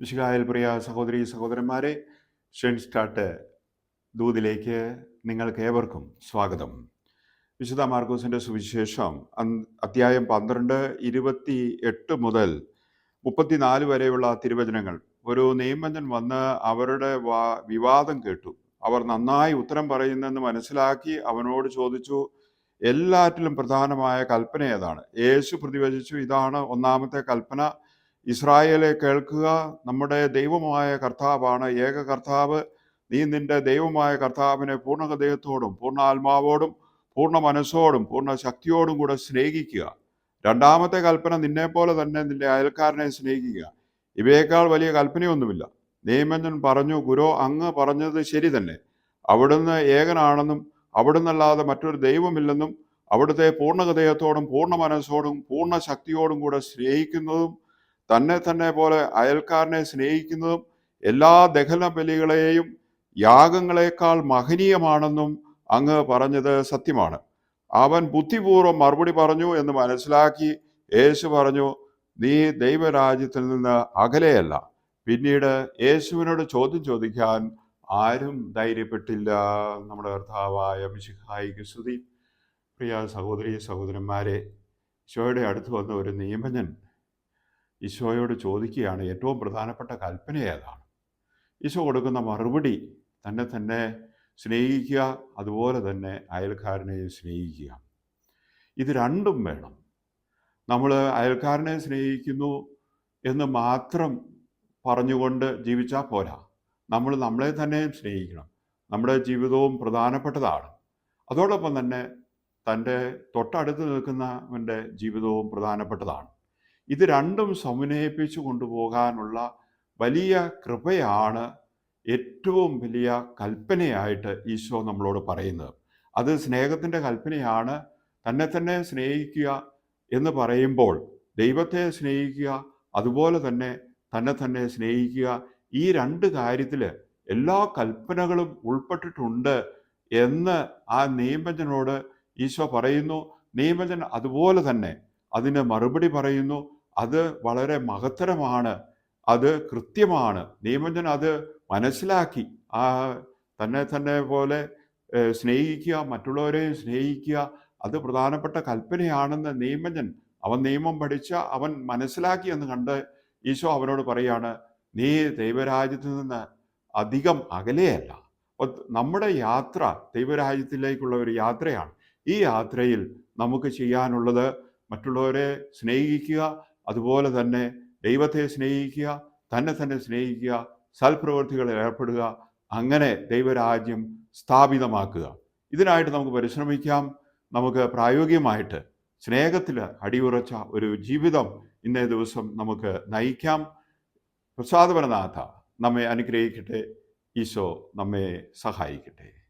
വിശുകായൽ പ്രിയ സഹോദരി സഹോദരന്മാരെ Shen start ദൂതിലേക്ക് നിങ്ങൾക്ക് ഏവർക്കും സ്വാഗതം. വിശുദ്ധ മാർക്കോസിന്റെ സുവിശേഷം അധ്യായം പന്ത്രണ്ട് ഇരുപത്തി എട്ട് മുതൽ മുപ്പത്തിനാല് വരെയുള്ള തിരുവചനങ്ങൾ. ഒരു നിയമജൻ വന്ന് അവരുടെ വാ- വിവാദം കേട്ടു. അവർ നന്നായി ഉത്തരം പറയുന്നെന്ന് മനസ്സിലാക്കി അവനോട് ചോദിച്ചു എല്ലാറ്റിലും പ്രധാനമായ കൽപ്പന ഏതാണ്? യേശു പ്രതിവചിച്ചു ഇതാണ് ഒന്നാമത്തെ കൽപ്പന. ഇസ്രായേലെ കേൾക്കുക നമ്മുടെ ദൈവമായ കർത്താവാണ്. ഏക കർത്താവ്. നീ നിന്റെ ദൈവമായ കർത്താവിനെ പൂർണ ഹൃദയത്തോടും പൂർണ ആത്മാവോടും പൂർണ മനസ്സോടും പൂർണ ശക്തിയോടും കൂടെ സ്നേഹിക്കുക. രണ്ടാമത്തെ കൽപ്പന നിന്നെപ്പോലെ തന്നെ നിന്റെ അയൽക്കാരനെ സ്നേഹിക്കുക. ഇവയേക്കാൾ വലിയ കൽപ്പനയൊന്നുമില്ല. നിയമജ്ഞൻ പറഞ്ഞു ഗുരു അങ്ങ് പറഞ്ഞത് ശരി തന്നെ. അവിടുന്ന് ഏകനാണെന്നും അവിടുന്നല്ലാതെ മറ്റൊരു ദൈവമില്ലെന്നും അവിടുത്തെ പൂർണ ഹൃദയത്തോടും പൂർണ മനസ്സോടും പൂർണ ശക്തിയോടും കൂടെ സ്നേഹിക്കുന്നതും തന്നെ തന്നെ പോലെ അയൽക്കാരനെ സ്നേഹിക്കുന്നതും എല്ലാ ദഹന ബലികളെയും യാഗങ്ങളെക്കാൾ മഹനീയമാണെന്നും അങ്ങ് പറഞ്ഞത് സത്യമാണ്. അവൻ ബുദ്ധിപൂർവം മറുപടി പറഞ്ഞു എന്ന് മനസ്സിലാക്കി യേശു പറഞ്ഞു നീ ദൈവരാജ്യത്തിൽ നിന്ന് അകലെയല്ല. പിന്നീട് യേശുവിനോട് ചോദ്യം ചോദിക്കാൻ ആരും ധൈര്യപ്പെട്ടില്ല. നമ്മുടെ കർത്താവായ മിശിഹായിക്ക് സ്തുതി. പ്രിയ സഹോദരി സഹോദരന്മാരെ ഈശോയുടെ അടുത്ത് വന്ന ഒരു നിയമജൻ ഈശോയോട് ചോദിക്കുകയാണ് ഏറ്റവും പ്രധാനപ്പെട്ട കൽപ്പന ഏതാണ്? ഈശോ കൊടുക്കുന്ന മറുപടി തന്നെ തന്നെ സ്നേഹിക്കുക അതുപോലെ തന്നെ അയൽക്കാരനെയും സ്നേഹിക്കുക. ഇത് രണ്ടും വേണം. നമ്മൾ അയൽക്കാരനെ സ്നേഹിക്കുന്നു എന്ന് മാത്രം പറഞ്ഞുകൊണ്ട് ജീവിച്ചാൽ പോരാ. നമ്മൾ നമ്മളെ തന്നെയും സ്നേഹിക്കണം. നമ്മുടെ ജീവിതവും പ്രധാനപ്പെട്ടതാണ്. അതോടൊപ്പം തന്നെ തന്റെ തൊട്ടടുത്ത് നിൽക്കുന്നവന്റെ ജീവിതവും പ്രധാനപ്പെട്ടതാണ്. ഇത് രണ്ടും സമന്വയിപ്പിച്ചു കൊണ്ടുപോകാനുള്ള വലിയ കൃപയാണ് ഏറ്റവും വലിയ കൽപ്പനയായിട്ട് ഈശോ നമ്മളോട് പറയുന്നത്. അത് സ്നേഹത്തിന്റെ കൽപ്പനയാണ്. തന്നെ തന്നെ സ്നേഹിക്കുക എന്ന് പറയുമ്പോൾ ദൈവത്തെ സ്നേഹിക്കുക അതുപോലെ തന്നെ തന്നെ തന്നെ സ്നേഹിക്കുക ഈ രണ്ട് കാര്യത്തിൽ എല്ലാ കൽപ്പനകളും ഉൾപ്പെട്ടിട്ടുണ്ട് എന്ന് ആ നിയമജനോട് ഈശോ പറയുന്നു. നിയമജൻ അതുപോലെ തന്നെ അതിന് മറുപടി പറയുന്നു. അത് വളരെ മഹത്തരമാണ്. അത് കൃത്യമാണ്. നിയമജ്ഞൻ അത് മനസ്സിലാക്കി. ആ തന്നെ തന്നെ പോലെ സ്നേഹിക്കുക മറ്റുള്ളവരെയും സ്നേഹിക്കുക അത് പ്രധാനപ്പെട്ട കൽപ്പനയാണെന്ന് നിയമജ്ഞൻ അവൻ നിയമം പഠിച്ച അവൻ മനസ്സിലാക്കി എന്ന് കണ്ട് ഈശോ അവനോട് പറയാണ് നീ ദൈവരാജ്യത്തിൽ നിന്ന് അധികം അകലെയല്ല. നമ്മുടെ യാത്ര ദൈവരാജ്യത്തിലേക്കുള്ള ഒരു യാത്രയാണ്. ഈ യാത്രയിൽ നമുക്ക് ചെയ്യാനുള്ളത് മറ്റുള്ളവരെ സ്നേഹിക്കുക അതുപോലെ തന്നെ ദൈവത്തെ സ്നേഹിക്കുക തന്നെ തന്നെ സ്നേഹിക്കുക സൽപ്രവൃത്തികളിൽ ഏർപ്പെടുക അങ്ങനെ ദൈവരാജ്യം സ്ഥാപിതമാക്കുക. ഇതിനായിട്ട് നമുക്ക് പരിശ്രമിക്കാം. നമുക്ക് പ്രായോഗികമായിട്ട് സ്നേഹത്തിൽ അടിയുറച്ച ഒരു ജീവിതം ഇന്നേ ദിവസം നമുക്ക് നയിക്കാം. പ്രസാദപരനാഥ നമ്മെ അനുഗ്രഹിക്കട്ടെ. ഈശോ നമ്മെ സഹായിക്കട്ടെ.